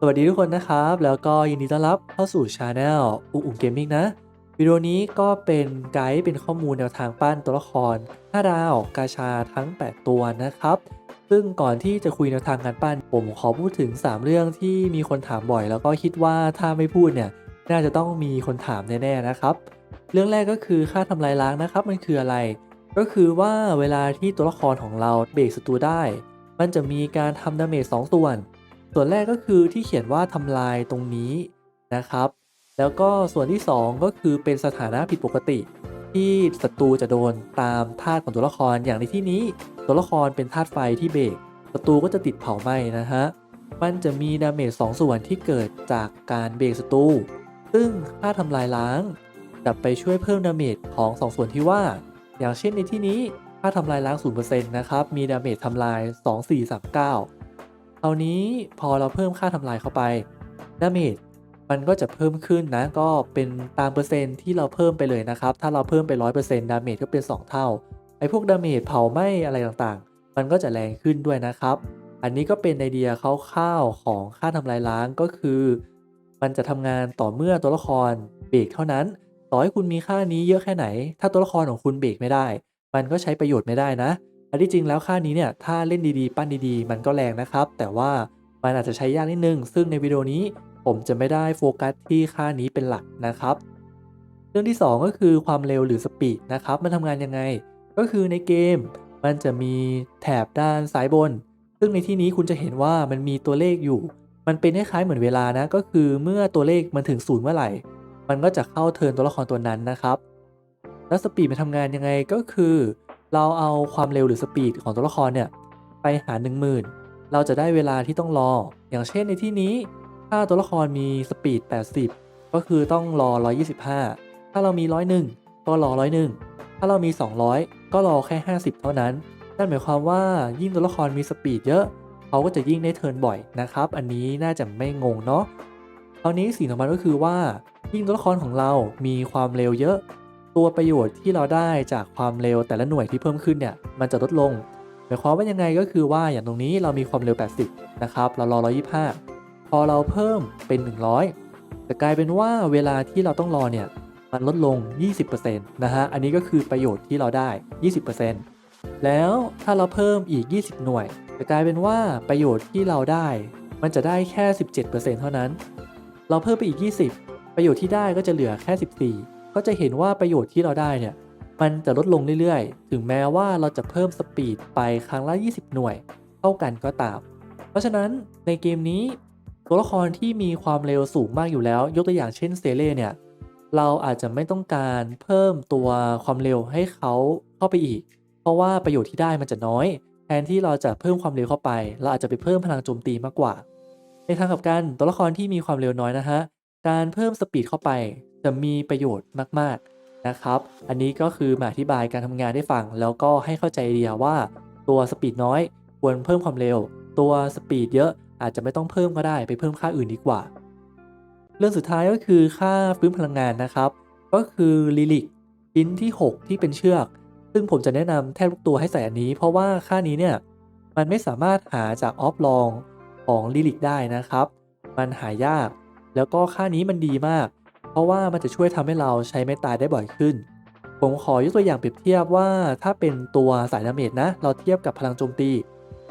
สวัสดีทุกคนนะครับ แล้วก็ยินดีต้อนรับเข้าสู่ช anel อุ๋งเกมมิ่งนะ วิดีโอนี้ก็เป็นไกด์เป็นข้อมูลแนวทางปั้นตัวละคร5ดาวกาชาทั้ง 8 ตัวนะครับ ซึ่งก่อนที่จะคุยแนวทางการปั้น ผมขอพูดถึง 3 เรื่องที่มีคนถามบ่อย แล้วก็คิดว่าถ้าไม่พูดเนี่ยน่าจะต้องมีคนถามแน่ๆนะครับ เรื่องแรกก็คือค่าทำลายล้างนะครับ มันคืออะไร ก็คือว่าเวลาที่ตัวละครของเราเบรกศัตรูได้ มันจะมีการทำดาเมจ2ส่วน ส่วนแรกก็คือที่เขียนว่าทำลายตรงนี้นะครับ แล้วก็ส่วนที่ 2 ก็คือเป็นสถานะผิดปกติ ที่ศัตรูจะโดนตามธาตุของตัวละครอย่างในที่นี้ ตัวละครเป็นธาตุไฟที่เบรกศัตรูก็จะติดเผาไหม้นะฮะมันจะมีดาเมจสองส่วนที่เกิดจากการเบรกศัตรูซึ่งค่าทำลายล้างจะไปช่วยเพิ่มดาเมจของสองส่วนที่ว่า อย่างเช่นในที่นี้ค่าทำลายล้าง 0%นะครับ มีดาเมจทำลาย 2439 คราวนี้พอเราเพิ่มค่าทำลายเข้าไปดาเมจมันก็จะเพิ่มขึ้นนะก็เป็นตามเปอร์เซ็นต์ที่เราเพิ่มไปเลยนะครับ ถ้าเราเพิ่มไป 100%ดาเมจก็เป็น 2 เท่า ไอ้พวกดาเมจเผาไหม้อะไรต่างๆ มันก็จะแรงขึ้นด้วยนะครับ อันนี้ก็เป็นไอเดียคร่าวๆของค่าทำลายล้างก็คือ มันจะทำงานต่อเมื่อตัวละครเบรกเท่านั้น ต่อให้คุณมีค่านี้เยอะแค่ไหน ถ้าตัวละครของคุณเบรกไม่ได้ มันก็ใช้ประโยชน์ไม่ได้นะ อันที่จริงแล้วค่านี้เนี่ยถ้าเล่นดีๆ ปั้นดีๆ มันก็แรงนะครับ แต่ว่ามันอาจจะใช้ยากนิดนึง ซึ่งในวิดีโอนี้ผมจะไม่ได้โฟกัสที่ค่านี้เป็นหลักนะครับ เรื่องที่ 2 ก็คือความเร็วหรือสปีดนะครับ มันทำงานยังไง ก็คือในเกม มันจะมีแถบด้านซ้ายบน ซึ่งในที่นี้คุณจะเห็นว่ามันมีตัวเลขอยู่ มันเป็นคล้ายๆเหมือนเวลานะ ก็คือเมื่อตัวเลขมันถึงศูนย์เมื่อไหร่ มันก็จะเข้าเทิร์นตัวละครตัวนั้นนะครับ แล้วสปีดมันทำงานยังไงก็คือ เราเอาความเร็วหรือสปีดของตัวละครเนี่ยไปหาร 10,000 เราจะได้เวลาที่ต้องรอ อย่างเช่นในที่นี้ ถ้าตัวละครมีสปีด 80 ก็คือต้องรอ 125 ถ้าเรามี 101 ก็รอ 101 ถ้าเรามี 200 ก็รอแค่ 50 เท่านั้น นั่นหมายความว่ายิ่งตัวละครมีสปีดเยอะ เขาก็จะยิ่งได้เทิร์นบ่อยนะครับ อันนี้น่าจะไม่งงเนาะคราวนี้สิ่งสำคัญก็คือว่ายิ่งตัวละครของเรามีความเร็วเยอะ ตัวประโยชน์ที่เราได้จากความเร็วแต่ละหน่วยที่เพิ่มขึ้นเนี่ยมันจะลดลงหมายความว่ายังไงก็คือว่าอย่างตรงนี้เรามีความเร็ว 80 นะครับเรารอ 125 พอเราเพิ่มเป็น 100 แต่กลายเป็นว่าเวลาที่เราต้องรอเนี่ยมันลดลง 20%นะฮะ อันนี้ก็คือประโยชน์ที่เราได้ 20%แล้วถ้าเราเพิ่มอีก 20 หน่วย จะกลายเป็นว่าประโยชน์ที่เราได้ มันจะได้แค่ 17%เท่านั้น เราเพิ่มไปอีก 20 ประโยชน์ที่ได้ก็จะเหลือแค่ 14 ก็จะเห็นว่าประโยชน์ที่เราได้เนี่ยมันจะลดลงเรื่อยๆ ถึงแม้ว่าเราจะเพิ่มสปีดไปครั้งละ 20 หน่วยเท่ากันก็ตาม เพราะฉะนั้นในเกมนี้ ตัวละครที่มีความเร็วสูงมากอยู่แล้ว ยกตัวอย่างเช่นเซเล่เนี่ยเราอาจจะไม่ต้องการเพิ่มตัวความเร็วให้เขาเข้าไปอีก เพราะว่าประโยชน์ที่ได้มันจะน้อย แทนที่เราจะเพิ่มความเร็วเข้าไป เราอาจจะไปเพิ่มพลังโจมตีมากกว่า ในทางกลับกันตัวละครที่มีความเร็วน้อยนะฮะการเพิ่มสปีดเข้าไป จะมีประโยชน์มากๆนะครับ อันนี้ก็คือมาอธิบายการทำงานได้ฟัง แล้วก็ให้เข้าใจไอเดียว่าตัวสปีดน้อยควรเพิ่มความเร็ว ตัวสปีดเยอะอาจจะไม่ต้องเพิ่มก็ได้ไปเพิ่มค่าอื่นดีกว่า เรื่องสุดท้ายก็คือค่าฟื้นพลังงานนะครับ ก็คือลิลิกชิ้นที่ 6 ที่เป็นเชือก ซึ่งผมจะแนะนำแทบทุกตัวให้ใส่อันนี้ เพราะว่าค่านี้เนี่ยมันไม่สามารถหาจากออฟลองของลิลิกได้นะครับ มันหายาก แล้วก็ค่านี้มันดีมาก ราะว่ามันจะช่วยทำให้เราใช้ไม้ตายได้บ่อยขึ้น ผมขอยกตัวอย่างเปรียบเทียบว่าถ้าเป็นตัวสายดาเมจนะ เราเทียบกับพลังโจมตี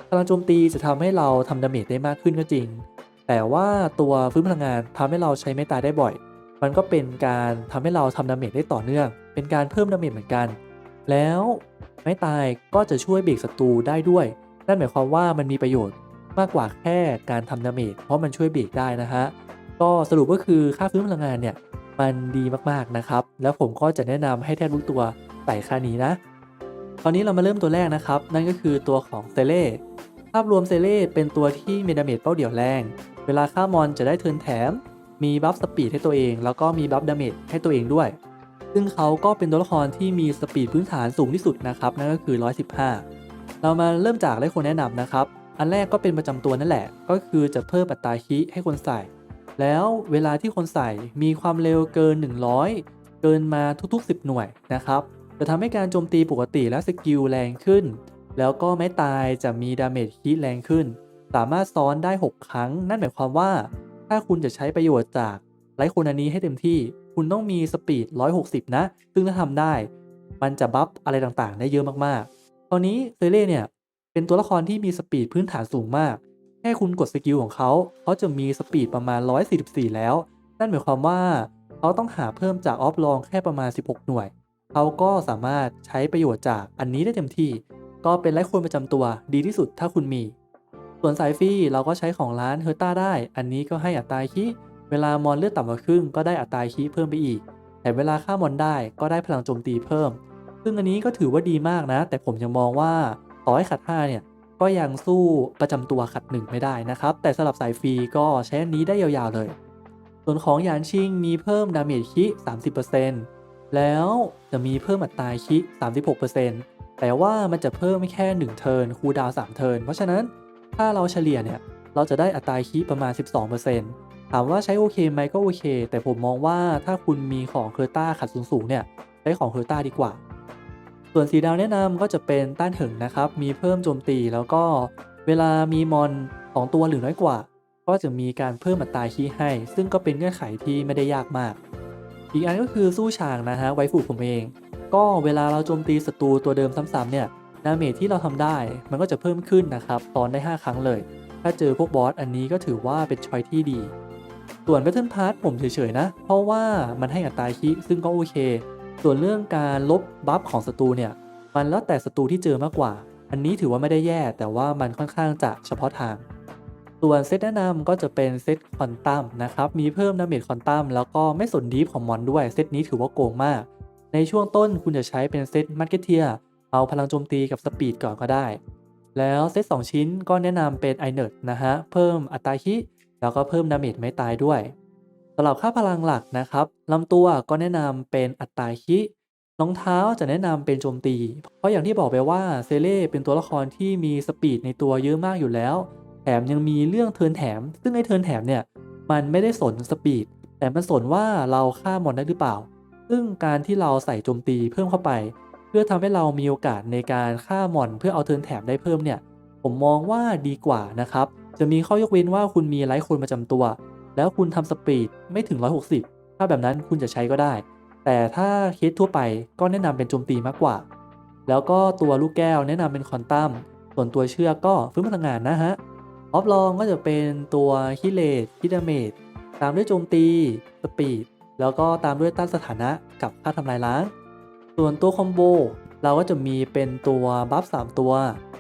พลังโจมตีจะทำให้เราทำดาเมจได้มากขึ้นก็จริง แต่ว่าตัวฟื้นพลังงานทำให้เราใช้ไม้ตายได้บ่อย มันก็เป็นการทำให้เราทำดาเมจได้ต่อเนื่อง เป็นการเพิ่มดาเมจเหมือนกัน แล้วไม้ตายก็จะช่วยเบรกศัตรูได้ด้วย นั่นหมายความว่ามันมีประโยชน์มากกว่าแค่การทำดาเมจเพราะมันช่วยเบรกได้นะฮะ ก็สรุปก็คือค่าฟื้นพลังงานเนี่ยมันดีมากๆนะครับ แล้วผมก็จะแนะนำให้แทบทุกตัวใส่ค่านี้นะ คราวนี้เรามาเริ่มตัวแรกนะครับ นั่นก็คือตัวของเซเล่ภาพรวมเซเล่เป็นตัวที่มีดาเมจเป้าเดี่ยวแรง เวลาฆ่ามอนจะได้เทินแถม มีบัฟสปีดให้ตัวเอง แล้วก็มีบัฟดาเมจให้ตัวเองด้วย ซึ่งเขาก็เป็นตัวละครที่มีสปีดพื้นฐานสูงที่สุดนะครับ นั่นก็คือ 115 เรามาเริ่มจากได้คนแนะนำนะครับ อันแรกก็เป็นประจำตัวนั่นแหละ ก็คือจะเพิ่มอัตราคิให้คนใส่ แล้วเวลาที่คนใส่มีความเร็วเกิน 100 เกินมาทุกๆ 10 หน่วยนะครับ จะทำให้การโจมตีปกติและสกิลแรงขึ้น แล้วก็ไม้ตายจะมีดาเมจคิแรงขึ้น สามารถซ้อนได้ 6 ครั้ง นั่นหมายความว่า ถ้าคุณจะใช้ประโยชน์จากไลท์โคนานี้ให้เต็มที่ คุณต้องมีสปีด 160 นะ ซึ่งถ้าทำได้ มันจะบัฟอะไรต่างๆ ได้เยอะมากๆตอนนี้เซเล่เนี่ยเป็นตัวละครที่มีสปีดพื้นฐานสูงมาก ค่คุณกดสกิลของเขา เขาจะมีสปีดประมาณ 144 แล้ว นั่นหมายความว่า เขาต้องหาเพิ่มจากออฟลองแค่ประมาณ 16 หน่วย เขาก็สามารถใช้ประโยชน์จากอันนี้ได้เต็มที่ ก็เป็นไลฟ์คนประจำตัวดีที่สุดถ้าคุณมี ส่วนสายฟรีเราก็ใช้ของร้านเฮอร์ต้าได้ อันนี้ก็ให้อัตราคีเวลามอนเลือดต่ำกว่าครึ่งก็ได้อัตราคีเพิ่มไปอีก แต่เวลาฆ่ามอนได้ก็ได้พลังโจมตีเพิ่ม ซึ่งอันนี้ก็ถือว่าดีมากนะ แต่ผมยังมองว่าต่อให้ขัด5เนี่ย ก็ยังสู้ประจำตัวขัด1ไม่ได้นะครับ แต่สำหรับสายฟรีก็ใช้อันนี้ได้ยาวๆเลย ส่วนของยานชิงมีเพิ่มดาเมจคิ30%แล้วจะมีเพิ่มอัตราคิ36%แต่ว่ามันจะเพิ่มไม่แค่ 1 เทิร์นคูดาว3เทิร์นเพราะฉะนั้นถ้าเราเฉลี่ยเนี่ยเราจะได้อัตราคิประมาณ 12%ถามว่าใช้โอเคไหมก็โอเค แต่ผมมองว่าถ้าคุณมีของเคอร์ต้าขัดสูงๆเนี่ยใช้ของเคอร์ต้าดีกว่า ส่วนสีดาวแนะนำก็จะเป็นต้านถึงนะครับ มีเพิ่มโจมตีแล้วก็เวลามีมอนสองตัวหรือน้อยกว่า ก็จะมีการเพิ่มอัตราคีให้ ซึ่งก็เป็นเงื่อนไขที่ไม่ได้ยากมาก อีกอันก็คือสู้ฉางนะฮะไวฟูผมเอง ก็เวลาเราโจมตีศัตรูตัวเดิมซ้ำๆเนี่ยดาเมจที่เราทำได้ มันก็จะเพิ่มขึ้นนะครับ ตอนได้ 5 ครั้งเลย ถ้าเจอพวกบอสอันนี้ก็ถือว่าเป็นชอยที่ดี ส่วน Battle Pass ผมเฉยๆนะ เพราะว่ามันให้อัตราคิซึ่งก็โอเค ส่วนเรื่องการลบบัฟของศัตรูเนี่ย มันแล้วแต่ศัตรูที่เจอมากกว่า อันนี้ถือว่าไม่ได้แย่แต่ว่ามันค่อนข้างจะเฉพาะทาง ส่วนเซตแนะนำก็จะเป็นเซตคอนตัมนะครับ มีเพิ่มดาเมจคอนตัมแล้วก็ไม่สนดีฟของมอนด้วย เซตนี้ถือว่าโกงมาก ในช่วงต้นคุณจะใช้เป็นเซตมัตเกเทียเอาพลังโจมตีกับสปีดก่อนก็ได้ แล้วเซต2ชิ้นก็แนะนำเป็นไอเนิร์ดนะฮะ เพิ่มอัตราคิแล้วก็เพิ่มดาเมจไม่ตายด้วย สำหรับค่าพลังหลักนะครับลำตัวก็แนะนำเป็นอัตราคิรองเท้าจะแนะนำเป็นโจมตี เพราะอย่างที่บอกไปว่าเซเล่เป็นตัวละครที่มีสปีดในตัวเยอะมากอยู่แล้ว แถมยังมีเรื่องเทินแถม ซึ่งไอเทินแถมเนี่ยมันไม่ได้สนสปีด แต่มันสนว่าเราฆ่ามอนได้หรือเปล่า ซึ่งการที่เราใส่โจมตีเพิ่มเข้าไป เพื่อทำให้เรามีโอกาสในการฆ่ามอนเพื่อเอาเทินแถมได้เพิ่มเนี่ย ผมมองว่าดีกว่านะครับ จะมีข้อยกเว้นว่าคุณมีไลท์คนประจำตัว แล้วคุณทำสปีดไม่ถึง 160 ถ้าแบบนั้นคุณจะใช้ก็ได้ แต่ถ้าเคสทั่วไปก็แนะนำเป็นโจมตีมากกว่า แล้วก็ตัวลูกแก้วแนะนำเป็นคอนตัมส่วนตัวเชือกก็ฟื้นพลังงานนะฮะ ออฟลองก็จะเป็นตัวฮิเลตฮิดาเมจตามด้วยโจมตีสปีดแล้วก็ตามด้วยต้านสถานะกับค่าทำลายล้าง ส่วนตัวคอมโบเราก็จะมีเป็นตัวบัฟ3ตัว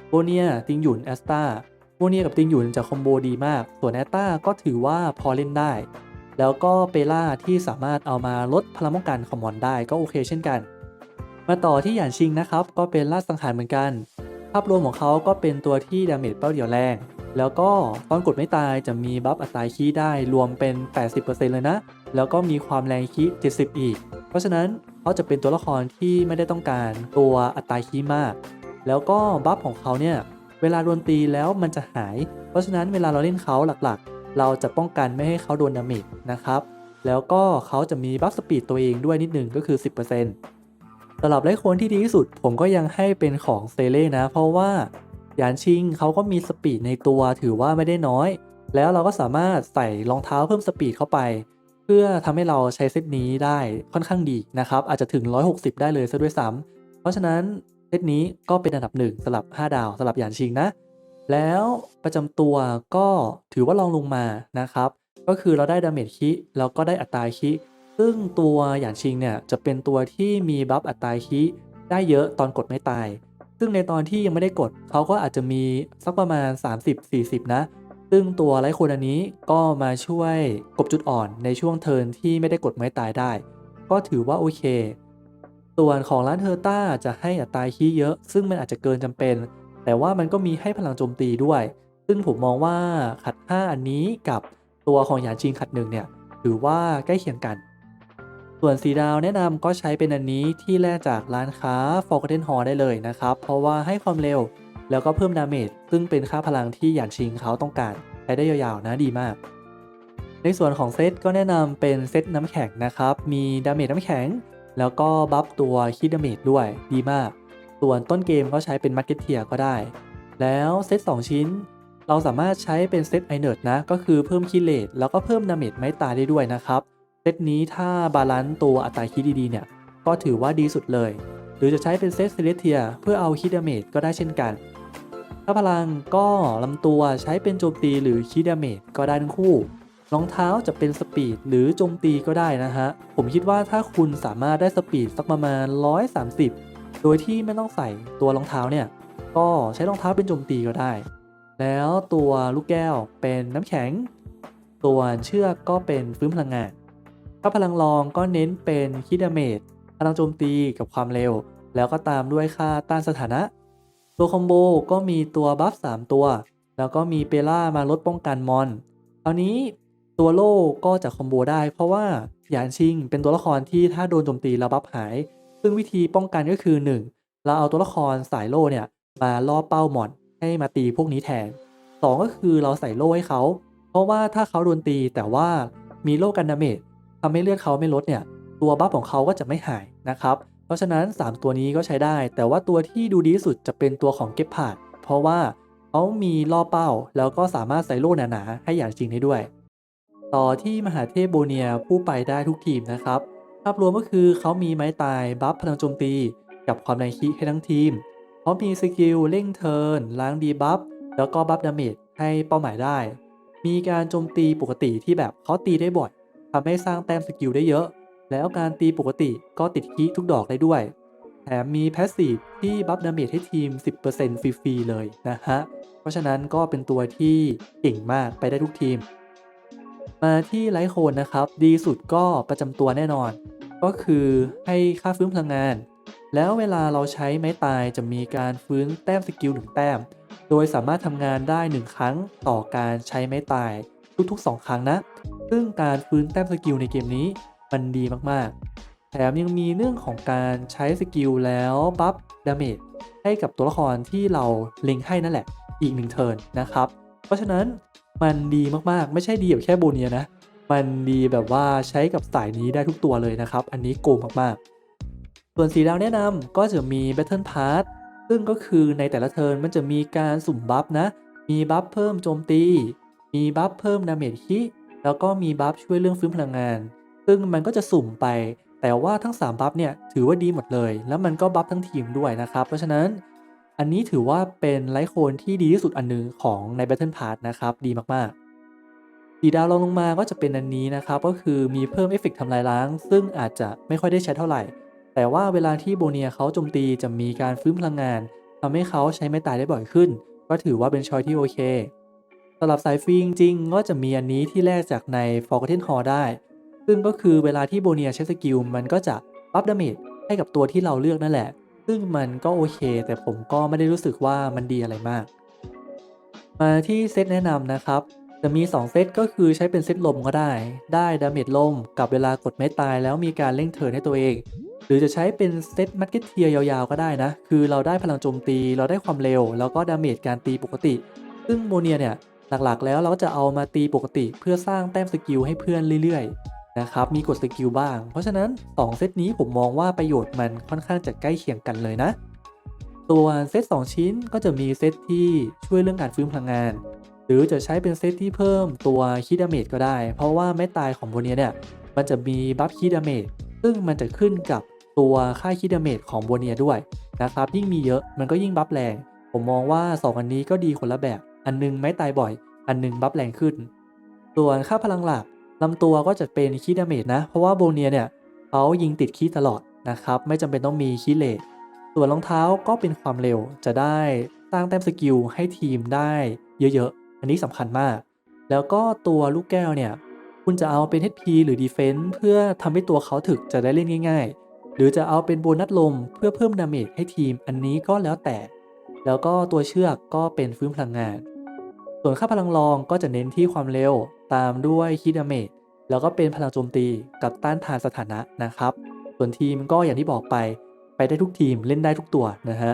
โบเนียติงหยุนแอสตา โบเนียกับติงหยุนจะคอมโบดีมาก ส่วนแอสตาก็ถือว่าพอเล่นได้ แล้วก็เปล่าที่สามารถเอามาลดพลังป้องกันของมอนได้ก็โอเคเช่นกัน มาต่อที่หยานชิงนะครับ ก็เป็นล่าสังหารเหมือนกัน ภาพรวมของเขาก็เป็นตัวที่ดาเมจเป้าเดียวแรง แล้วก็ตอนกดไม่ตายจะมีบัฟอัตราคีได้รวมเป็น 80%เลยนะ แล้วก็มีความแรงคี70 อีก เพราะฉะนั้นเขาจะเป็นตัวละครที่ไม่ได้ต้องการตัวอัตราคีมาก แล้วก็บัฟของเขาเนี่ย เวลาโดนตีแล้วมันจะหาย เพราะฉะนั้นเวลาเราเล่นเขาหลักๆ เราจะป้องกันไม่ให้เขาโดนดาเมจนะครับ แล้วก็เขาจะมีบัฟสปีดตัวเองด้วยนิดนึงก็คือ 10%สำหรับไลโคนที่ดีที่สุด ผมก็ยังให้เป็นของเซเล่นะ เพราะว่าหยานชิงเขาก็มีสปีดในตัวถือว่าไม่ได้น้อย แล้วเราก็สามารถใส่รองเท้าเพิ่มสปีดเข้าไป เพื่อทำให้เราใช้เซตนี้ได้ค่อนข้างดีนะครับอาจจะถึง 160 ได้เลยซะด้วยซ้ำเพราะฉะนั้น เซตนี้ก็เป็นอันดับหนึ่งสำหรับ 5 ดาวสำหรับหยานชิงนะ แล้วประจำตัวก็ถือว่าลองลงมานะครับ ก็คือเราได้ดาเมจคิแล้วก็ได้อัตราคิซึ่งตัวหยานชิงเนี่ยจะเป็นตัวที่มีบัฟอัตราคิได้เยอะตอนกดไม่ตาย ซึ่งในตอนที่ยังไม่ได้กดเขาก็อาจจะมีสักประมาณ 30-40 นะ ซึ่งตัวไลท์โคนอันนี้ก็มาช่วยกบจุดอ่อนในช่วงเทิร์นที่ไม่ได้กดไม่ตายได้ ก็ถือว่าโอเค ส่วนของร้านเทอร์ต้าจะให้อัตราคีเยอะ ซึ่งมันอาจจะเกินจำเป็น แต่ว่ามันก็มีให้พลังโจมตีด้วย ซึ่งผมมองว่าขัด 5 อันนี้กับตัวของหยานชิงขัดหนึ่งเนี่ยถือว่าใกล้เคียงกัน ส่วนสีดาวแนะนำก็ใช้เป็นอันนี้ที่แลกจากร้านค้า Forgotten Hall ได้เลยนะครับ เพราะว่าให้ความเร็วแล้วก็เพิ่มดาเมจซึ่งเป็นค่าพลังที่หยานชิงเขาต้องการใช้ได้ยาวๆนะดีมาก ในส่วนของเซตก็แนะนำเป็นเซตน้ำแข็งนะครับมีดาเมจน้ำแข็ง แล้วก็บัฟตัวคิดดาเมจด้วยดีมาก ส่วนต้นเกมก็ใช้เป็นมาร์เก็ตเทียก็ได้ แล้วเซต2 ชิ้น เราสามารถใช้เป็นเซตไอเนิร์ดนะ ก็คือเพิ่มคิเลตแล้วก็เพิ่มดาเมจไม้ตายได้ด้วยนะครับ เซตนี้ถ้าบาลานซ์ตัวอัตราคิดดีๆเนี่ย ก็ถือว่าดีสุดเลย หรือจะใช้เป็นเซตเซเลเทียเพื่อเอาคิดดาเมจก็ได้เช่นกัน ถ้าพลังก็ลำตัวใช้เป็นโจมตีหรือคิดดาเมจก็ได้ทั้งคู่ รองเท้าจะเป็นสปีดหรือโจมตีก็ได้นะฮะ ผมคิดว่าถ้าคุณสามารถได้สปีดสักประมาณ 130 โดยที่ไม่ต้องใส่ตัวรองเท้าเนี่ย ก็ใช้รองเท้าเป็นโจมตีก็ได้ แล้วตัวลูกแก้วเป็นน้ำแข็ง ตัวเชือกก็เป็นฟื้นพลังงาน ถ้าพลังรองก็เน้นเป็นคิดดาเมจพลังโจมตีกับความเร็ว แล้วก็ตามด้วยค่าต้านสถานะ ตัวคอมโบก็มีตัวบัฟ3ตัว แล้วก็มีเปล่ามาลดป้องกันมอนคราวนี้ ตัวโล่ก็จะคอมโบได้เพราะว่าหยานชิงเป็นตัวละครที่ถ้าโดนโจมตีแล้วบัฟหาย ซึ่งวิธีป้องกันก็คือ 1. เราเอาตัวละครสายโล่เนี่ยมาล่อเป้าหมอนให้มาตีพวกนี้แทน 2 ก็คือเราใส่โล่ให้เขา เพราะว่าถ้าเขาโดนตีแต่ว่ามีโล่กันดาเมจทำให้เลือดเขาไม่ลดเนี่ยตัวบัฟของเขาก็จะไม่หายนะครับ เพราะฉะนั้น 3 ตัวนี้ก็ใช้ได้ แต่ว่าตัวที่ดูดีที่สุดจะเป็นตัวของเก็บผาดเพราะว่าเขามีล่อเป้าแล้วก็สามารถใส่โล่หนาๆให้อย่างจริงได้ด้วย ต่อที่มหาเทพโบเนียผู้ไปได้ทุกทีมนะครับ ภาพรวมก็คือเขามีไม้ตายบัฟพลังโจมตี กับความแรงคีให้ทั้งทีม เขามีสกิลเร่งเทิร์นล้างดีบัฟแล้วก็บัฟดาเมจให้เป้าหมายได้ มีการโจมตีปกติที่แบบเขาตีได้บ่อยทำให้สร้างแต้มสกิลได้เยอะ แล้วการตีปกติก็ติดคีทุกดอกได้ด้วย แถมมีแพสซีฟที่บัฟดาเมจให้ทีม 10%ฟรีๆเลยนะฮะ เพราะฉะนั้นก็เป็นตัวที่เก่งมากไปได้ทุกทีม มาที่ไลท์โคนนะครับ ดีสุดก็ประจำตัวแน่นอน ก็คือให้ค่าฟื้นพลังงาน แล้วเวลาเราใช้ไม้ตายจะมีการฟื้นแต้มสกิลหนึ่งแต้ม โดยสามารถทำงานได้ 1 ครั้งต่อการใช้ไม้ตายทุกๆ 2 ครั้งนะ ซึ่งการฟื้นแต้มสกิลในเกมนี้มันดีมากๆ แถมยังมีเรื่องของการใช้สกิลแล้วบัฟดาเมจให้กับตัวละครที่เราเล็งให้นั่นแหละ อีกหนึ่งเทิร์นนะครับ เพราะฉะนั้น มันดีมากๆ ไม่ใช่ดีแบบแค่โบเนียนะ มันดีแบบว่าใช้กับสายนี้ได้ทุกตัวเลยนะครับ อันนี้โกงมากๆ ส่วนสีดาวแนะนำก็จะมี Battle Pass ซึ่งก็คือในแต่ละเทิร์นมันจะมีการสุ่มบัฟนะ มีบัฟเพิ่มโจมตี มีบัฟเพิ่มดาเมจคิแล้วก็มีบัฟช่วยเรื่องฟื้นพลังงาน ซึ่งมันก็จะสุ่มไป แต่ว่าทั้ง 3 บัฟเนี่ยถือว่าดีหมดเลย แล้วมันก็บัฟทั้งทีมด้วยนะครับ เพราะฉะนั้น อันนี้ถือว่าเป็นไลท์โคนที่ดีที่สุดอันหนึงของใน Battle Pass นะครับ ดีมากๆสีดาวรองลงมาก็จะเป็นอันนี้นะครับ ก็คือมีเพิ่มเอฟเฟกต์ทำลายล้าง ซึ่งอาจจะไม่ค่อยได้ใช้เท่าไหร่ แต่ว่าเวลาที่โบเนียเขาโจมตีจะมีการฟื้นพลังงานทำให้เขาใช้ไม้ตายได้บ่อยขึ้น ก็ถือว่าเป็นชอยที่โอเคสำหรับสายฟรีจริงๆก็จะมีอันนี้ที่แลกจากใน Forgotten Hall ได้ ซึ่งก็คือเวลาที่โบเนียใช้สกิลมันก็จะบัฟดาเมจให้กับตัวที่เราเลือกนั่นแหละ ซึ่งมันก็โอเค แต่ผมก็ไม่ได้รู้สึกว่ามันดีอะไรมาก มาที่เซตแนะนำนะครับ จะมี 2 เซตก็คือใช้เป็นเซตลมก็ได้ ได้ดาเมจลมกับเวลากดไม้ตายแล้วมีการเร่งเทิร์นให้ตัวเอง หรือจะใช้เป็นเซตมัดเก็ตเทียยาวๆก็ได้นะ คือเราได้พลังโจมตี เราได้ความเร็ว แล้วก็ดาเมจการตีปกติ ซึ่งโมเนียเนี่ยหลักๆ แล้วเราก็จะเอามาตีปกติเพื่อสร้างแต้มสกิลให้เพื่อนเรื่อยๆ นะครับมีกดสกิลบ้าง เพราะฉะนั้น 2 เซตนี้ผมมองว่าประโยชน์มันค่อนข้างจะใกล้เคียงกันเลยนะ ตัวเซต2 ชิ้นก็จะมีเซตที่ช่วยเรื่องการฟื้นพลังงาน หรือจะใช้เป็นเซตที่เพิ่มตัวคีดาเมจก็ได้ เพราะว่าไม้ตายของโบเนียเนี่ยมันจะมีบัฟคีดาเมจซึ่งมันจะขึ้นกับตัวค่าคีดาเมจของโบเนียด้วยนะครับยิ่งมีเยอะมันก็ยิ่งบัฟแรง ผมมองว่า 2 อันนี้ก็ดีคนละแบบ อันนึงไม้ตายบ่อย อันนึงบัฟแรงขึ้น ส่วนค่าพลังหลัก ลำตัวก็จะเป็นคีดาเมจนะ เพราะว่าโบเนียเนี่ยเขายิงติดคีตลอดนะครับ ไม่จำเป็นต้องมีคีเลทส่วนรองเท้าก็เป็นความเร็วจะได้สร้างแต้มสกิลให้ทีมได้เยอะๆ อันนี้สำคัญมาก แล้วก็ตัวลูกแก้วเนี่ย คุณจะเอาเป็น HP หรือ Defense เพื่อทำให้ตัวเขาถึกจะได้เล่นง่าย ๆ หรือจะเอาเป็นโบนัสลมเพื่อเพิ่มดาเมจให้ทีมอันนี้ก็แล้วแต่ แล้วก็ตัวเชือกก็เป็นฟื้นพลังงาน ส่วนค่าพลังรองก็จะเน้นที่ความเร็ว ตามด้วยคิดาเมจแล้วก็เป็นพลังโจมตีกับต้านทานสถานะนะครับ ส่วนทีมก็อย่างที่บอกไปไปได้ทุกทีมเล่นได้ทุกตัวนะฮะ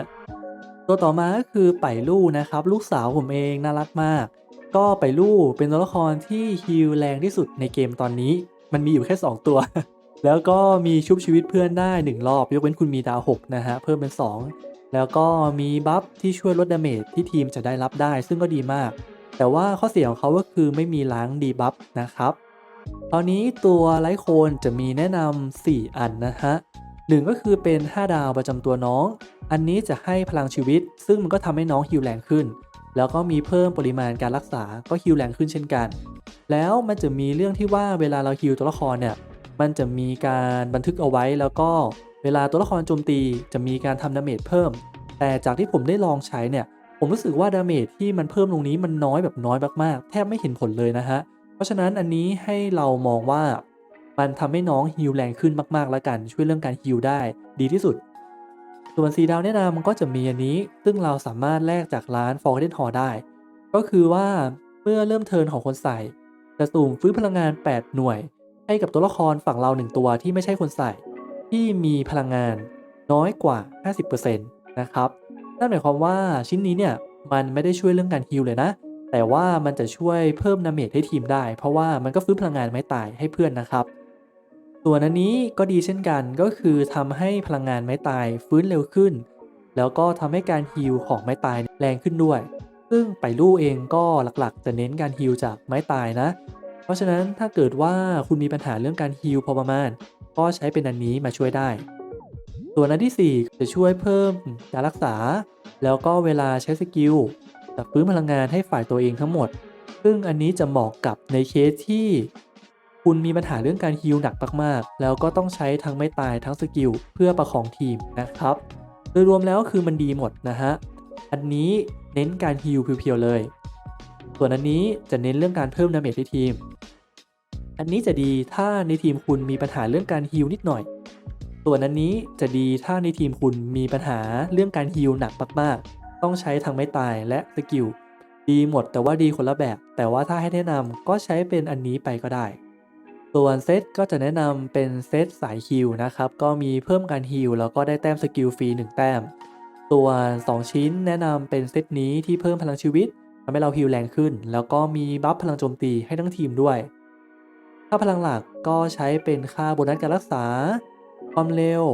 ตัวต่อมาก็คือไปลู่นะครับ ลูกสาวผมเองน่ารักมาก ก็ไปลู่เป็นตัวละครที่ฮิลแรงที่สุดในเกมตอนนี้ มันมีอยู่แค่ 2 ตัว แล้วก็มีชุบชีวิตเพื่อนได้ 1 รอบ ยกเว้นคุณมีดาว6นะฮะเพิ่มเป็น 2 แล้วก็มีบัฟที่ช่วยลดดาเมจที่ทีมจะได้รับได้ ซึ่งก็ดีมาก แต่ว่าข้อเสียของเขาก็คือไม่มีล้างดีบัฟนะครับ ตอนนี้ตัวไลโคนจะมีแนะนำ 4 อันนะฮะหนึ่งก็คือเป็น 5 ดาวประจำตัวน้อง อันนี้จะให้พลังชีวิต ซึ่งมันก็ทำให้น้องฮิวแรงขึ้น แล้วก็มีเพิ่มปริมาณการรักษาก็ฮิวแรงขึ้นเช่นกัน แล้วมันจะมีเรื่องที่ว่าเวลาเราฮิวตัวละครเนี่ย มันจะมีการบันทึกเอาไว้แล้วก็เวลาตัวละครโจมตีจะมีการทำดาเมจเพิ่ม แต่จากที่ผมได้ลองใช้เนี่ย ผมรู้สึกว่าดาเมจที่มันเพิ่มตรงนี้มันน้อยแบบน้อยมากๆ แทบไม่เห็นผลเลยนะฮะ เพราะฉะนั้นอันนี้ให้เรามองว่ามันทำให้น้องฮิลแรงขึ้นมากๆ แล้วกัน ช่วยเรื่องการฮิลได้ดีที่สุด ส่วนสีดาวแนะนำก็จะมีอันนี้ ซึ่งเราสามารถแลกจากร้าน Forgotten Hall ได้ ก็คือว่าเมื่อเริ่มเทิร์นของคนใส่ จะสุ่มฟื้นพลังงาน 8 หน่วย ให้กับตัวละครฝั่งเรา 1 ตัวที่ไม่ใช่คนใส่ ที่มีพลังงานน้อยกว่า 50%นะครับ นั่นหมายความว่าชิ้นนี้เนี่ยมันไม่ได้ช่วยเรื่องการฮิลเลยนะ แต่ว่ามันจะช่วยเพิ่มดาเมจให้ทีมได้ เพราะว่ามันก็ฟื้นพลังงานไม้ตายให้เพื่อนนะครับส่วนอันนี้ก็ดีเช่นกันก็คือทำให้พลังงานไม้ตายฟื้นเร็วขึ้น แล้วก็ทำให้การฮิลของไม้ตายแรงขึ้นด้วย ซึ่งไปลู่เองก็หลักๆ จะเน้นการฮิลจากไม้ตายนะ เพราะฉะนั้นถ้าเกิดว่าคุณมีปัญหาเรื่องการฮิลพอประมาณ ก็ใช้เป็นอันนี้มาช่วยได้ ส่วนอันที่ 4 จะช่วยเพิ่มการรักษา แล้วก็เวลาใช้สกิลจะฟื้นพลังงานให้ฝ่ายตัวเองทั้งหมด ซึ่งอันนี้จะเหมาะกับในเคสที่ คุณมีปัญหาเรื่องการฮิลหนักมากๆ แล้วก็ต้องใช้ทั้งไม่ตายทั้งสกิลเพื่อประคองทีมนะครับ โดยรวมแล้วคือมันดีหมดนะฮะ อันนี้เน้นการฮิลเพียวๆเลย ส่วนอันนี้จะเน้นเรื่องการเพิ่มดาเมจให้ทีม อันนี้จะดีถ้าในทีมคุณมีปัญหาเรื่องการฮิลนิดหน่อย ส่วนอันนี้จะดีถ้าในทีมคุณมีปัญหาเรื่องการฮิลหนักมากๆ ต้องใช้ทั้งไม้ตายและสกิลดีหมดแต่ว่าดีคนละแบบ แต่ว่าถ้าให้แนะนำก็ใช้เป็นอันนี้ไปก็ได้ ส่วนเซตก็จะแนะนำเป็นเซตสายฮิลนะครับ ก็มีเพิ่มการฮิลแล้วก็ได้แต้มสกิลฟรี1แต้ม ส่วน 2 ชิ้นแนะนำเป็นเซตนี้ที่เพิ่มพลังชีวิตทำให้เราฮิลแรงขึ้น แล้วก็มีบัฟพลังโจมตีให้ทั้งทีมด้วย ค่าพลังหลักก็ใช้เป็นค่าโบนัสการรักษา ความเร็ว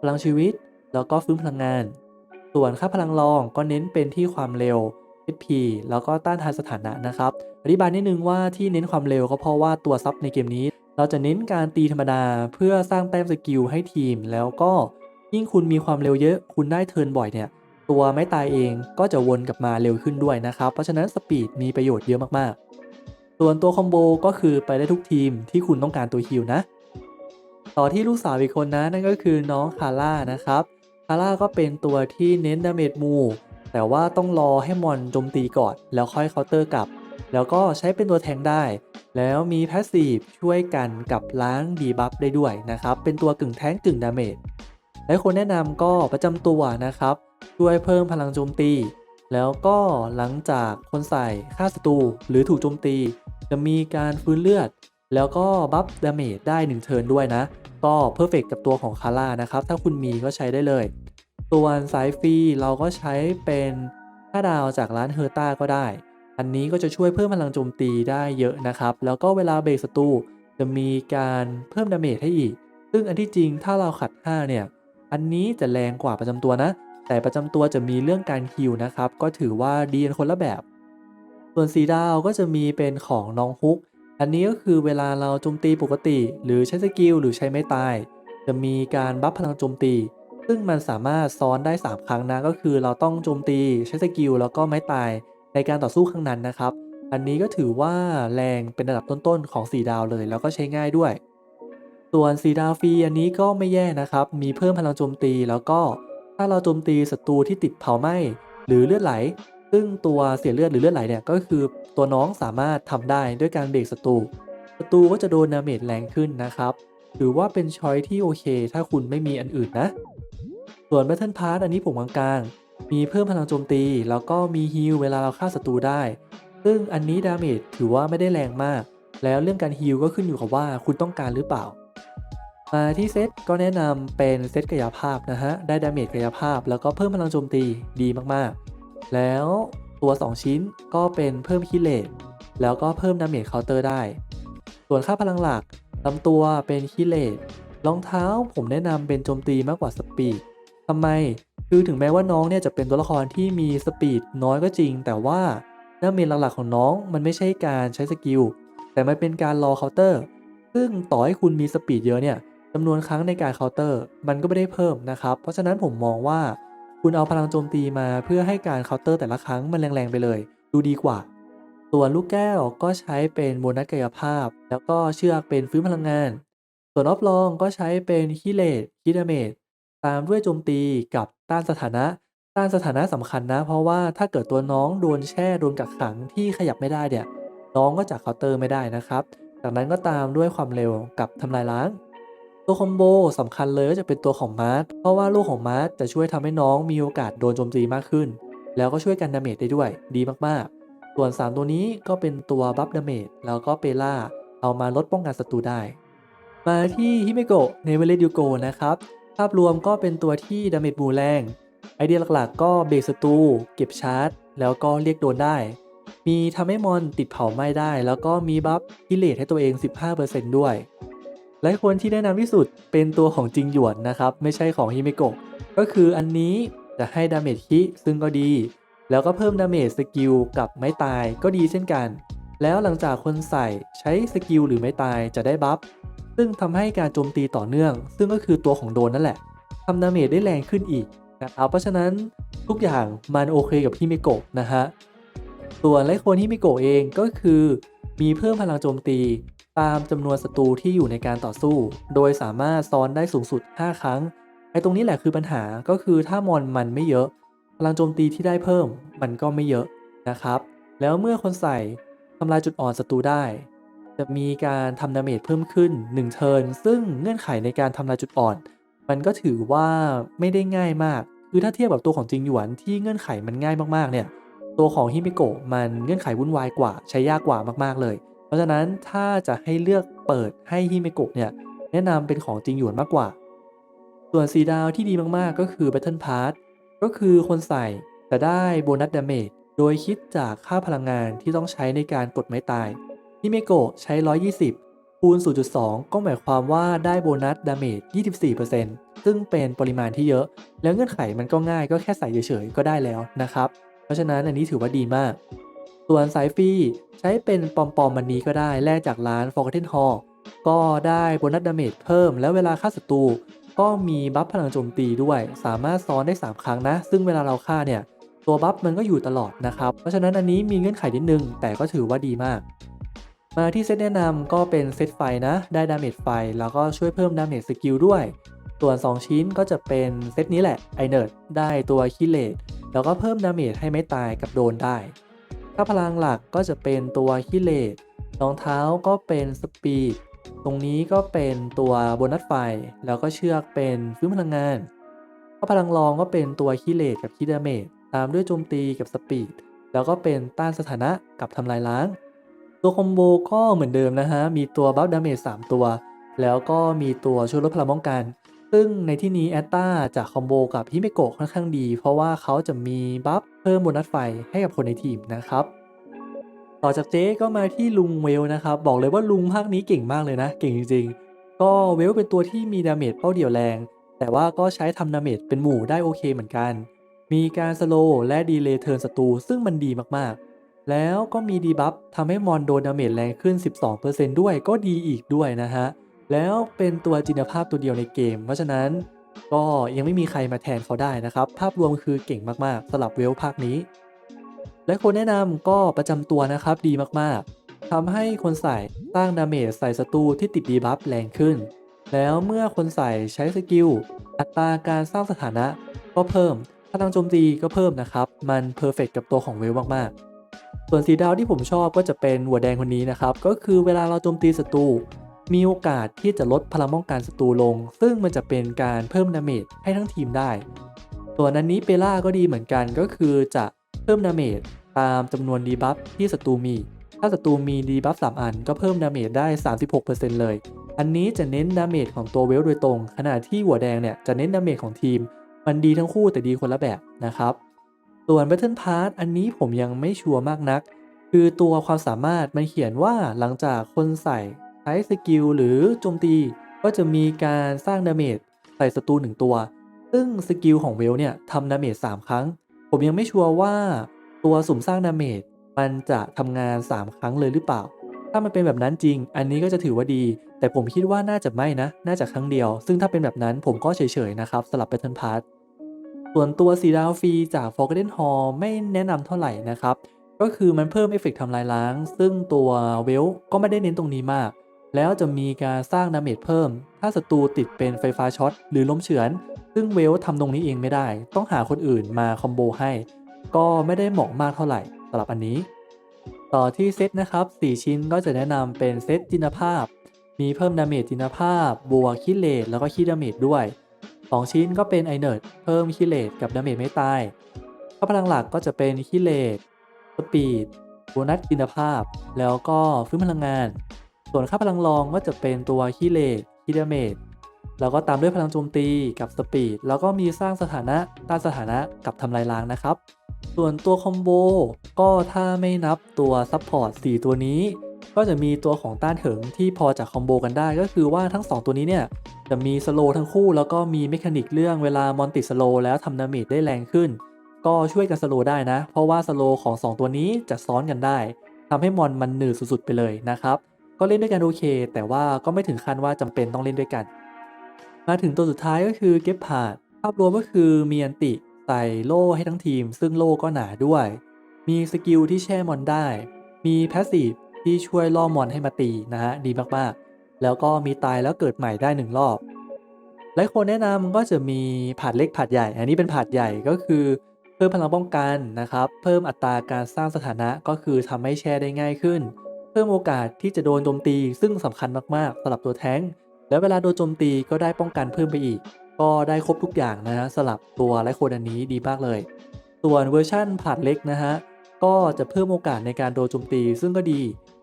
พลังชีวิต แล้วก็ฟื้นพลังงาน ส่วนค่าพลังรองก็เน้นเป็นที่ความเร็ว HP แล้วก็ต้านทานสถานะนะครับ อธิบายนิดนึงว่าที่เน้นความเร็วก็เพราะว่าตัวซับในเกมนี้ เราจะเน้นการตีธรรมดาเพื่อสร้างแต้มสกิลให้ทีม แล้วก็ยิ่งคุณมีความเร็วเยอะ คุณได้เทิร์นบ่อยเนี่ย ตัวไม้ตายเองก็จะวนกลับมาเร็วขึ้นด้วยนะครับ เพราะฉะนั้นสปีดมีประโยชน์เยอะมากๆ ส่วนตัวคอมโบก็คือไปได้ทุกทีมที่คุณต้องการตัวฮิลนะ ต่อที่ลูกสาวอีกคนนะนั่นก็คือน้องคาร่านะครับคาร่าก็เป็นตัวที่เน้นดาเมจมูแต่ว่าต้องรอให้มอนโจมตีก่อนแล้วค่อยเคาน์เตอร์กลับ แล้วก็ใช้เป็นตัวแทงได้ แล้วมีแพสซีฟช่วยกันกับล้างดีบัฟได้ด้วยนะครับ เป็นตัวกึ่งแทงกึ่งดาเมจและคนแนะนำก็ประจำตัวนะครับ ช่วยเพิ่มพลังโจมตี แล้วก็หลังจากคนใส่ฆ่าศัตรูหรือถูกโจมตี จะมีการฟื้นเลือด แล้วก็บัฟดาเมจได้1เทิร์นด้วยนะ ก็เพอร์เฟกกับตัวของคาร่านะครับ ถ้าคุณมีก็ใช้ได้เลยส่วนสายฟรีเราก็ใช้เป็น5ดาวจากร้านเฮอร์ต้าก็ได้ อันนี้ก็จะช่วยเพิ่มพลังโจมตีได้เยอะนะครับ แล้วก็เวลาเบรกศัตรูจะมีการเพิ่มดาเมจให้อีก ซึ่งอันที่จริงถ้าเราขัด 5 เนี่ย อันนี้จะแรงกว่าประจำตัวนะ แต่ประจำตัวจะมีเรื่องการฮิลนะครับ ก็ถือว่าดีนคนละแบบ ส่วนสีดาวก็จะมีเป็นของน้องฮุก อันนี้ก็คือเวลาเราโจมตีปกติ หรือใช้สกิลหรือใช้ไม้ตาย จะมีการบัฟพลังโจมตี ซึ่งมันสามารถซ้อนได้ 3 ครั้งนะก็คือเราต้องโจมตีใช้สกิลแล้วก็ไม้ตายในการต่อสู้ครั้งนั้นนะครับ อันนี้ก็ถือว่าแรงเป็นระดับต้นๆของสีดาวเลย แล้วก็ใช้ง่ายด้วย ส่วนสีดาวฟรีอันนี้ก็ไม่แย่นะครับ มีเพิ่มพลังโจมตีแล้วก็ถ้าเราโจมตีศัตรูที่ติดเผาไหม้หรือเลือดไหล ซึ่งตัวเสียเลือดหรือเลือดไหลเนี่ยก็คือตัวน้องสามารถทำได้ด้วยการเบรกศัตรูศัตรูก็จะโดนดาเมจแรงขึ้นนะครับถือว่าเป็นช้อยที่โอเค ถ้าคุณไม่มีอันอื่นนะ ส่วน Battle Pass อันนี้ผมกลางๆมีเพิ่มพลังโจมตี แล้วก็มีฮิลเวลาเราฆ่าศัตรูได้ ซึ่งอันนี้ดาเมจถือว่าไม่ได้แรงมาก แล้วเรื่องการฮิลก็ขึ้นอยู่กับว่าคุณต้องการหรือเปล่ามาที่เซตก็แนะนำเป็นเซตกายภาพนะฮะ ได้ดาเมจกายภาพ แล้วก็เพิ่มพลังโจมตีดีมากๆ แล้วตัว 2 ชิ้นก็เป็นเพิ่มคิเลตแล้วก็เพิ่มดาเมจเคาน์เตอร์ได้ ส่วนค่าพลังหลักลำตัวเป็นคิเลตรองเท้าผมแนะนำเป็นโจมตีมากกว่าสปีดทำไมคือถึงแม้ว่าน้องเนี่ยจะเป็นตัวละครที่มีสปีดน้อยก็จริง แต่ว่านดาเมจหลักๆของน้องมันไม่ใช่การใช้สกิลแต่มันเป็นการรอเคาน์เตอร์ ซึ่งต่อให้คุณมีสปีดเยอะเนี่ยจำนวนครั้งในการเคาน์เตอร์ มันก็ไม่ได้เพิ่มนะครับ เพราะฉะนั้นผมมองว่า คุณเอาพลังโจมตีมาเพื่อให้การเคาน์เตอร์แต่ละครั้งมันแรงๆไปเลย ดูดีกว่า ส่วนลูกแก้วก็ใช้เป็นโบนัสกายภาพ แล้วก็เชือกเป็นฟื้นพลังงาน ส่วนออฟลองก็ใช้เป็นฮิเลตฮิดาเมจตามด้วยโจมตีกับต้านสถานะต้านสถานะสำคัญนะ เพราะว่าถ้าเกิดตัวน้องโดนแช่โดนกักขังที่ขยับไม่ได้เนี่ยน้องก็จะเคาน์เตอร์ไม่ได้นะครับ จากนั้นก็ตามด้วยความเร็วกับทำลายล้าง ตัวคอมโบสำคัญเลยก็จะเป็นตัวของมาร์ทเพราะว่าลูกของมาร์ทจะช่วยทำให้น้องมีโอกาสโดนโจมตีมากขึ้น แล้วก็ช่วยกันดาเมจได้ด้วยดีมากๆ ส่วน 3 ตัวนี้ก็เป็นตัวบัฟดาเมจแล้วก็เปล่าเอามาลดป้องกันศัตรูได้ มาที่ฮิเมโกะเนเวเลดิโกนะครับภาพรวมก็เป็นตัวที่ดาเมจบูแรงไอเดียหลักๆ ก็เบรกศัตรูเก็บชาร์จ แล้วก็เรียกโดนได้ มีทำให้มอนติดเผาไหม้ได้ แล้วก็มีบัฟฮิเลตให้ตัวเอง 15%ด้วย และคนที่แนะนำที่สุดเป็นตัวของจิงหยวนนะครับ ไม่ใช่ของฮิเมโกะก็คืออันนี้จะให้ดาเมจคิซึ่งก็ดี แล้วก็เพิ่มดาเมจสกิลกับไม้ตายก็ดีเช่นกัน แล้วหลังจากคนใส่ใช้สกิลหรือไม้ตายจะได้บัฟซึ่งทำให้การโจมตีต่อเนื่อง ซึ่งก็คือตัวของโดนนั่นแหละทำดาเมจได้แรงขึ้นอีกนะครับเพราะฉะนั้นทุกอย่างมันโอเคกับฮิเมโกะนะฮะส่วนไลโคนฮิเมโกะเองก็คือมีเพิ่มพลังโจมตี ตามจำนวนศัตรูที่อยู่ในการต่อสู้ โดยสามารถซ้อนได้สูงสุด 5 ครั้ง ไอ้ตรงนี้แหละคือปัญหา ก็คือถ้ามอนมันไม่เยอะ พลังโจมตีที่ได้เพิ่ม มันก็ไม่เยอะนะครับ แล้วเมื่อคนใส่ทำลายจุดอ่อนศัตรูได้ จะมีการทำดาเมจเพิ่มขึ้น 1 เทิร์น ซึ่งเงื่อนไขในการทำลายจุดอ่อน มันก็ถือว่าไม่ได้ง่ายมาก คือถ้าเทียบกับตัวของจิงหยวนที่เงื่อนไขมันง่ายมากๆ เนี่ย ตัวของฮิมิโกะมันเงื่อนไขวุ่นวายกว่า ใช้ยากกว่ามากๆเลย ราะฉะนั้นถ้าจะให้เลือกเปิดให้ฮิเมโกะเนี่ยแนะนำเป็นของจริงหยวนมากกว่า ส่วนสีดาวที่ดีมากๆก็คือ Battle Pass ก็คือคนใส่จะได้โบนัสดาเมจโดยคิดจากค่าพลังงานที่ต้องใช้ในการกดไม้ตายฮิเมโกะใช้ 120 คูณ 0.2 ก็หมายความว่าได้โบนัสดาเมจ 24%ซึ่งเป็นปริมาณที่เยอะ แล้วเงื่อนไขมันก็ง่ายก็แค่ใส่เฉยๆก็ได้แล้วนะครับ เพราะฉะนั้นอันนี้ถือว่าดีมาก ส่วนสายฟรีใช้เป็นปอมปอมมันนี้ก็ได้แลกจากร้าน Forgotten Hall ก็ได้โบนัสดาเมจเพิ่ม แล้วเวลาฆ่าศัตรูก็มีบัฟพลังโจมตีด้วย สามารถซ้อนได้ 3 ครั้งนะ ซึ่งเวลาเราฆ่าเนี่ย ตัวบัฟมันก็อยู่ตลอดนะครับ เพราะฉะนั้นอันนี้มีเงื่อนไขนิดนึง แต่ก็ถือว่าดีมาก มาที่เซตแนะนำก็เป็นเซตไฟนะ ได้ดาเมจไฟ แล้วก็ช่วยเพิ่มดาเมจสกิลด้วย ส่วน 2 ชิ้นก็จะเป็นเซตนี้แหละไอเนิร์ดได้ตัวคิเลตแล้วก็เพิ่มดาเมจให้ไม่ตายกับโดนได้ ถ้าพลังหลักก็จะเป็นตัวคิเลตรองเท้าก็เป็นสปีด ตรงนี้ก็เป็นตัวโบนัสไฟ แล้วก็เชือกเป็นฟื้นพลังงาน ถ้าพลังรองก็เป็นตัวคิเลตกับคิดาเมจตามด้วยโจมตีกับสปีด แล้วก็เป็นต้านสถานะกับทำลายล้าง ตัวคอมโบก็เหมือนเดิมนะฮะ มีตัวบัฟดาเมจ3ตัว แล้วก็มีตัวช่วยลดพลังป้องกัน ซึ่งในที่นี้แอตตาจะคอมโบกับฮิเมโกะค่อนข้างดี เพราะว่าเขาจะมีบัฟเพิ่มโบนัสไฟให้กับคนในทีมนะครับ ต่อจากเจ๊ก็มาที่ลุงเวลนะครับ บอกเลยว่าลุงภาคนี้เก่งมากเลยนะ เก่งจริง ๆ ก็เวลเป็นตัวที่มีดาเมจเป้าเดี่ยวแรง แต่ว่าก็ใช้ทำดาเมจเป็นหมู่ได้โอเคเหมือนกัน มีการสโลว์และดีเลย์เทิร์นศัตรูซึ่งมันดีมากๆ แล้วก็มีดีบัฟทำให้มอนโดนดาเมจแรงขึ้น 12%ด้วยก็ดีอีกด้วยนะฮะ แล้วเป็นตัวจินภาพตัวเดียวในเกม เพราะฉะนั้นก็ยังไม่มีใครมาแทนเขาได้นะครับ ภาพรวมคือเก่งมากๆสำหรับเวลภาคนี้ และคนแนะนำก็ประจำตัวนะครับดีมากๆทำให้คนใส่สร้างดาเมจใส่ศัตรูที่ติดดีบัฟแรงขึ้น แล้วเมื่อคนใส่ใช้สกิลอัตราการสร้างสถานะก็เพิ่มพลังโจมตีก็เพิ่มนะครับ มันเพอร์เฟกกับตัวของเวลมากๆ ส่วนสีดาวที่ผมชอบก็จะเป็นหัวแดงคนนี้นะครับ ก็คือเวลาเราโจมตีศัตรู มีโอกาสที่จะลดพลังป้องกันศัตรูลง ซึ่งมันจะเป็นการเพิ่มดาเมจให้ทั้งทีมได้ ส่วนอันนี้เปล่าก็ดีเหมือนกันก็คือจะเพิ่มดาเมจตามจำนวนดีบัฟที่ศัตรูมี ถ้าศัตรูมีดีบัฟ3อันก็เพิ่มดาเมจได้ 36%เลย อันนี้จะเน้นดาเมจของตัวเวลโดยตรง ขณะที่หัวแดงเนี่ยจะเน้นดาเมจของทีม มันดีทั้งคู่แต่ดีคนละแบบนะครับ ส่วน Battle Pass อันนี้ผมยังไม่ชัวร์มากนัก คือตัวความสามารถมันเขียนว่าหลังจากคนใส่ ใช้สกิลหรือโจมตีก็จะมีการสร้างดาเมจใส่ศัตรูหนึ่งตัว ซึ่งสกิลของเวลเนี่ยทำดาเมจ3ครั้ง ผมยังไม่ชัวร์ว่าตัวสุ่มสร้างดาเมจมันจะทำงาน 3 ครั้งเลยหรือเปล่า ถ้ามันเป็นแบบนั้นจริง อันนี้ก็จะถือว่าดี แต่ผมคิดว่าน่าจะไม่นะ น่าจะครั้งเดียว ซึ่งถ้าเป็นแบบนั้นผมก็เฉยๆนะครับสำหรับ Battle Pass ส่วนตัวสีดาวฟรีจาก Forgotten Hall ไม่แนะนำเท่าไหร่นะครับ ก็คือมันเพิ่มเอฟเฟกต์ทำลายล้าง ซึ่งตัวเวลก็ไม่ได้เน้นตรงนี้มาก แล้วจะมีการสร้างดาเมจเพิ่ม ถ้าศัตรูติดเป็นไฟฟ้าช็อตหรือล้มเฉือน ซึ่งเวลทำตรงนี้เองไม่ได้ ต้องหาคนอื่นมาคอมโบให้ ก็ไม่ได้เหมาะมากเท่าไหร่สำหรับอันนี้ ต่อที่เซตนะครับ 4 ชิ้นก็จะแนะนำเป็นเซตจินภาพ มีเพิ่มดาเมจจินภาพ บวกคิเลตแล้วก็คีดาเมจด้วย 2 ชิ้นก็เป็นไอเนิร์ดเพิ่มคิเลตกับดาเมจไม่ตายข้อพลังหลักก็จะเป็นคิเลตสปีดโบนัสจินภาพ แล้วก็ฟื้นพลังงาน ส่วนค่าพลังรองก็จะเป็นตัวคิเลตคิดเมจแล้วก็ตามด้วยพลังโจมตีกับสปีด แล้วก็มีสร้างสถานะต้านสถานะกับทำลายล้างนะครับ ส่วนตัวคอมโบก็ถ้าไม่นับตัวซัพพอร์ต4ตัวนี้ ก็จะมีตัวของต้านเถิงที่พอจะคอมโบกันได้ ก็คือว่าทั้ง 2 ตัวนี้เนี่ยจะมีสโลทั้งคู่ แล้วก็มีเมคานิกเรื่องเวลามอนติสโลแล้วทำดาเมจได้แรงขึ้น ก็ช่วยกันสโลได้นะ เพราะว่าสโลของ 2 ตัวนี้จะซ้อนกันได้ทำให้มอนมันหนืดสุดๆไปเลยนะครับ ก็เล่นด้วยกันโอเค แต่ว่าก็ไม่ถึงขั้นว่าจำเป็นต้องเล่นด้วยกัน มาถึงตัวสุดท้ายก็คือเก็บผาดภาพรวมก็คือมีอันติใส่โล่ให้ทั้งทีม ซึ่งโล่ก็หนาด้วย มีสกิลที่แช่มอนได้ มีแพสซีฟที่ช่วยล่อมอนให้มาตีนะฮะดีมากๆ แล้วก็มีตายแล้วเกิดใหม่ได้หนึ่งรอบหลายคนแนะนำก็จะมีผาดเล็กผาดใหญ่ อันนี้เป็นผาดใหญ่ก็คือเพิ่มพลังป้องกันนะครับ เพิ่มอัตราการสร้างสถานะก็คือทำให้แช่ได้ง่ายขึ้น เพิ่มโอกาสที่จะโดนโจมตีซึ่งสำคัญมากๆสำหรับตัวแท้ง แล้วเวลาโดนโจมตีก็ได้ป้องกันเพิ่มไปอีก ก็ได้ครบทุกอย่างนะฮะสลับตัวไลโคนอันนี้ดีมากเลย ส่วนเวอร์ชั่นผาดเล็กนะฮะก็จะเพิ่มโอกาสในการโดนโจมตีซึ่งก็ดี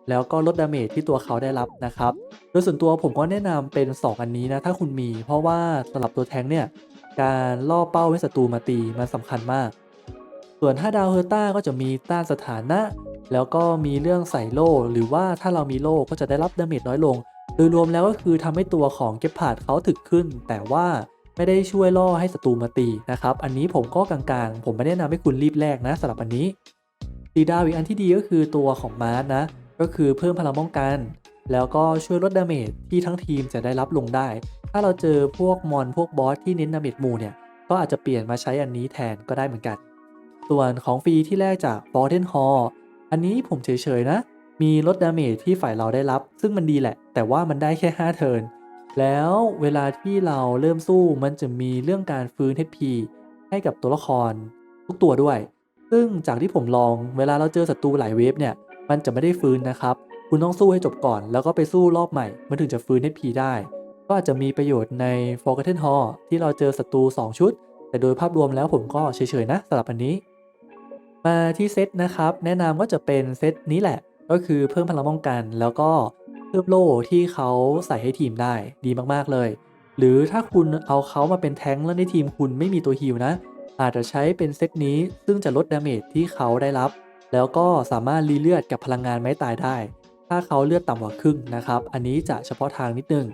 แล้วก็ลดดาเมจที่ตัวเขาได้รับนะครับ โดยส่วนตัวผมก็แนะนำเป็น 2 อันนี้นะถ้าคุณมี เพราะว่าสำหรับตัวแท้งเนี่ยการล่อเป้าให้ศัตรูมาตีมันสำคัญมาก ส่วน5ดาวเฮอร์ต้าก็จะมีต้านสถานะ แล้วก็มีเรื่องใส่โล่หรือว่าถ้าเรามีโล่ก็จะได้รับดาเมจน้อยลง โดยรวมแล้วก็คือทำให้ตัวของเก็บผาดเขาถึกขึ้น แต่ว่าไม่ได้ช่วยล่อให้ศัตรูมาตีนะครับ อันนี้ผมก็กลางๆ ผมไม่แนะนำให้คุณรีบแลกนะสำหรับอันนี้สีดาวอีกอันที่ดีก็คือตัวของมาร์นะ ก็คือเพิ่มพลังป้องกัน แล้วก็ช่วยลดดาเมจที่ทั้งทีมจะได้รับลงได้ ถ้าเราเจอพวกมอนพวกบอสที่เน้นดาเมจหมู่เนี่ยก็อาจจะเปลี่ยนมาใช้อันนี้แทนก็ได้เหมือนกัน ส่วนของฟรีที่แรกจาก b o r d e n Hall อันนี้ผมเฉยๆนะ มีลดดาเมจที่ฝ่ายเราได้รับ ซึ่งมันดีแหละ แต่ว่ามันได้แค่ 5 เทิร์น แล้วเวลาที่เราเริ่มสู้มันจะมีเรื่องการฟื้น HP ให้กับตัวละครทุกตัวด้วย ซึ่งจากที่ผมลองเวลาเราเจอศัตรูหลายเวฟเนี่ย มันจะไม่ได้ฟื้นนะครับ คุณต้องสู้ให้จบก่อน แล้วก็ไปสู้รอบใหม่ มันถึงจะฟื้น HP ได้ ก็อาจจะมีประโยชน์ใน Forgotten Hall ที่เราเจอศัตรู2ชุด แต่โดยภาพรวมแล้วผมก็เฉยๆนะสำหรับอันนี้ มาที่เซตนะครับ แนะนำก็จะเป็นเซตนี้แหละ ก็คือเพิ่มพลังป้องกัน แล้วก็เพิ่มโล่ที่เขาใส่ให้ทีมได้ดีมากๆเลย หรือถ้าคุณเอาเขามาเป็นแท้งแล้วในทีมคุณไม่มีตัวฮิลนะ อาจจะใช้เป็นเซตนี้ซึ่งจะลดดาเมจที่เขาได้รับ แล้วก็สามารถรีเลือดกับพลังงานไม้ตายได้ ถ้าเขาเลือดต่ำกว่าครึ่งนะครับ อันนี้จะเฉพาะทางนิดนึง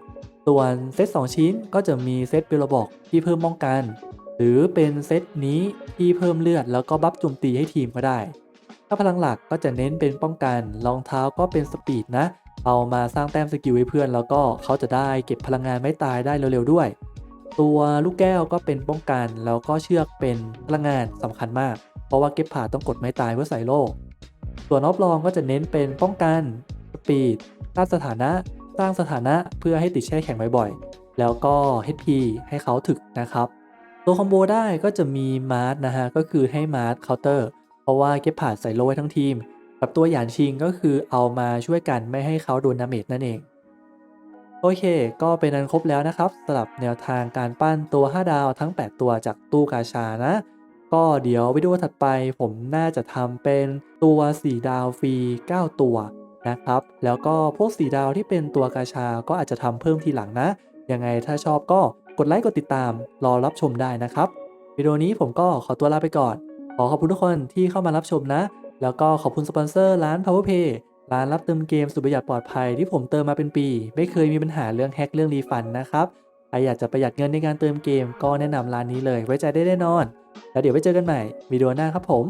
ส่วนเซต2ชิ้นก็จะมีเซตเบลบอกที่เพิ่มป้องกัน หรือเป็นเซตนี้ที่เพิ่มเลือดแล้วก็บัฟโจมตีให้ทีมก็ได้ ถ้าพลังหลักก็จะเน้นเป็นป้องกันรองเท้าก็เป็นสปีดนะ เอามาสร้างแต้มสกิลให้เพื่อนแล้วก็เขาจะได้เก็บพลังงานไม่ตายได้เร็วๆด้วย ตัวลูกแก้วก็เป็นป้องกันแล้วก็เชือกเป็นพลังงานสำคัญมาก เพราะว่าเก็บผ่าต้องกดไม้ตายเพื่อใส่โล่ส่วนออฟลองก็จะเน้นเป็นป้องกันสปีดต้านสถานะสร้างสถานะเพื่อให้ติดแช่แข็งบ่อยๆ แล้วก็ HP ให้เขาถึกนะครับ ตัวคอมโบได้ก็จะมีมาร์ทนะฮะก็คือให้มาร์ทเคาน์เตอร์เพราะว่าเก็บผ่านใส่โล่ให้ทั้งทีม กับตัวหยานชิงก็คือเอามาช่วยกันไม่ให้เขาโดนดาเมจนั่นเอง โอเค ก็เป็นอันครบแล้วนะครับสำหรับแนวทางการปั้นตัว 5 ดาวทั้ง 8 ตัวจากตู้กาชานะ ก็เดี๋ยววิดีโอถัดไปผมน่าจะทำเป็นตัว 4 ดาวฟรี 9 ตัวนะครับ แล้วก็พวก 4 ดาวที่เป็นตัวกาชาก็อาจจะทำเพิ่มทีหลังนะ ยังไงถ้าชอบก็ กดไลค์กดติดตามรอรับชมได้นะครับวิดีโอนี้ผมก็ขอตัวลาไปก่อน ขอขอบคุณทุกคนที่เข้ามารับชมนะ แล้วก็ขอบคุณสปอนเซอร์ร้าน PowerPay ร้านรับเติมเกมสุดประหยัดปลอดภัยที่ผมเติมมาเป็นปี ไม่เคยมีปัญหาเรื่องแฮกเรื่องรีฟันนะครับใครอยากจะประหยัดเงินในการเติมเกมก็แนะนำร้านนี้เลยไว้ใจได้แน่นอน แล้วเดี๋ยวไว้เจอกันใหม่วิดีโอหน้าครับผม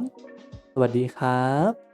สวัสดีครับ